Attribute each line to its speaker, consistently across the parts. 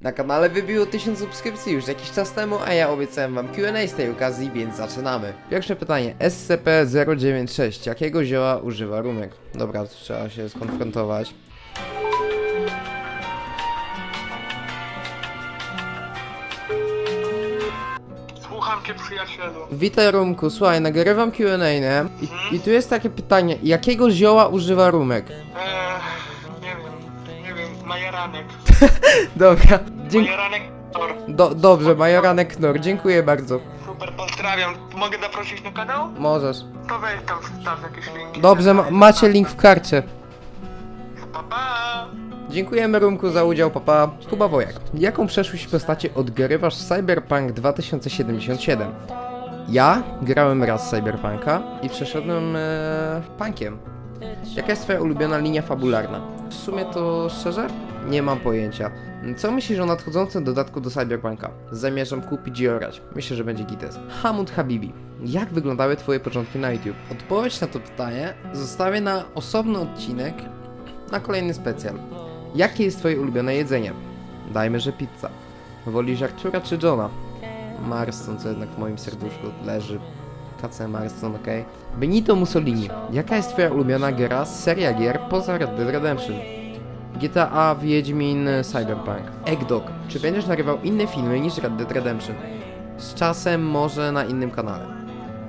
Speaker 1: Na kanale wybiło 1000 subskrypcji już jakiś czas temu, a ja obiecałem wam Q&A z tej okazji, więc zaczynamy. Pierwsze pytanie, SCP-096, jakiego zioła używa Rumek? Dobra, trzeba się skonfrontować.
Speaker 2: Słucham cię przyjacielu.
Speaker 1: Witaj Rumku, słuchaj, nagrywam Q&A, nie? I, I tu jest takie pytanie, jakiego zioła używa Rumek?
Speaker 2: Eee, nie wiem, nie wiem, majeranek.
Speaker 1: Dobra.
Speaker 2: Majeranek Tor.
Speaker 1: Do, dobrze, Majoranek Knor, dziękuję bardzo.
Speaker 2: Super, pozdrawiam. Mogę zaprosić na kanał?
Speaker 1: Możesz.
Speaker 2: To weź tam wstaw jakieś linki.
Speaker 1: Dobrze, ma macie link w karcie.
Speaker 2: Pa, pa.
Speaker 1: Dziękujemy Rumku za udział, papa. Kuba Wojak. Jaką przeszłość postaci odgrywasz w Cyberpunk 2077? Ja grałem raz Cyberpunka i przeszedłem e, punkiem. Jaka jest twoja ulubiona linia fabularna? W sumie to szczerze? Nie mam pojęcia. Co myślisz o nadchodzącym dodatku do Cyberpunka? Zamierzam kupić i orać. Myślę, że będzie gites. Hamud Habibi. Jak wyglądały twoje początki na YouTube? Odpowiedź na to pytanie zostawię na osobny odcinek na kolejny specjal. Jakie jest twoje ulubione jedzenie? Dajmy, że pizza. Wolisz Artura czy Johna? Marston, co jednak w moim serduszku leży. KC Marston, okej. Benito Mussolini. Jaka jest twoja ulubiona gra, seria gier poza Red Dead Redemption? GTA, Wiedźmin, Cyberpunk. Eggdog. Czy będziesz nagrywał inne filmy niż Red Dead Redemption? Z czasem może na innym kanale.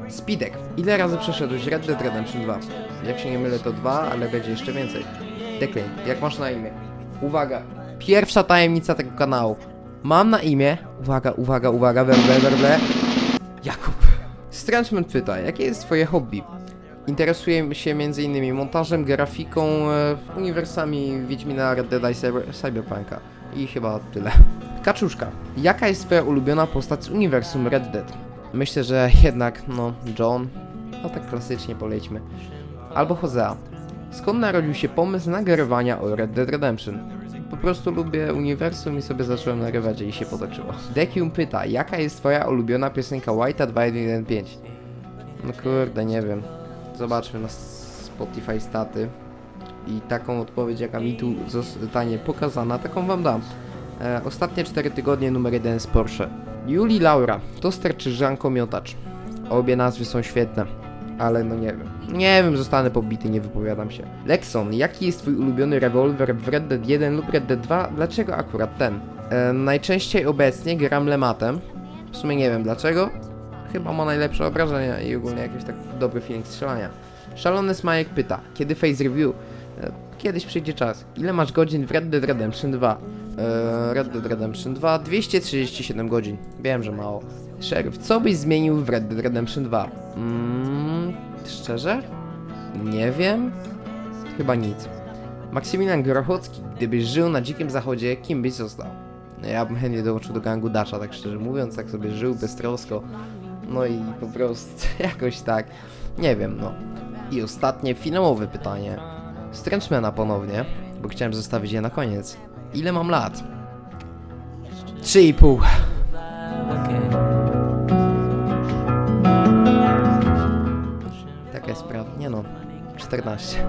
Speaker 1: Speedek. Ile razy przeszedłeś Red Dead Redemption 2? Jak się nie mylę to dwa, ale będzie jeszcze więcej. Declan, jak masz na imię? Uwaga, pierwsza tajemnica tego kanału. Mam na imię, uwaga, uwaga, uwaga, werble, werble, Jakub. Strangeman pyta, jakie jest twoje hobby? Interesuję się m.in. montażem, grafiką, e, uniwersami Wiedźmina, Red Dead i Cyber, Cyberpunka. I chyba tyle. Kaczuszka, jaka jest twoja ulubiona postać z uniwersum Red Dead? Myślę, że jednak, no, John. No tak klasycznie polećmy. Albo Hosea. Skąd narodził się pomysł nagrywania o Red Dead Redemption? Po prostu lubię uniwersum i sobie zacząłem nagrywać i się potoczyło. Dekium pyta, jaka jest twoja ulubiona piosenka White'a 2115? No kurde, nie wiem. Zobaczmy na Spotify staty. I taką odpowiedź, jaka mi tu zostanie pokazana, taką wam dam. E, ostatnie 4 tygodnie numer 1 z Porsche. Juli Laura, toster czy Żanko Miotacz? Obie nazwy są świetne, ale no nie wiem. Nie wiem, zostanę pobity, nie wypowiadam się. Lexon, jaki jest twój ulubiony rewolwer w Red Dead 1 lub Red Dead 2? Dlaczego akurat ten? E, najczęściej obecnie gram Lematem. W sumie nie wiem dlaczego. Chyba ma najlepsze obrażenia i ogólnie jakiś tak dobry feeling strzelania. Szalony Smajek pyta, kiedy face review? E, Kiedyś przyjdzie czas. Ile masz godzin w Red Dead Redemption 2? Eee, Red Dead Redemption 2 237 godzin. Wiem, że mało. Sheriff, co byś zmienił w Red Dead Redemption 2? Mm, szczerze? Nie wiem. Chyba nic. Maksymilian Grochocki, gdybyś żył na dzikim zachodzie, kim byś został? Ja bym chętnie dołączył do gangu Dasha, tak szczerze mówiąc, tak sobie żył beztrosko. No i po prostu jakoś tak. Nie wiem, no. I ostatnie finałowe pytanie. Strangemana ponownie, bo chciałem zostawić je na koniec. Ile mam lat? 3,5. Taka jest prawda. Nie no. 14.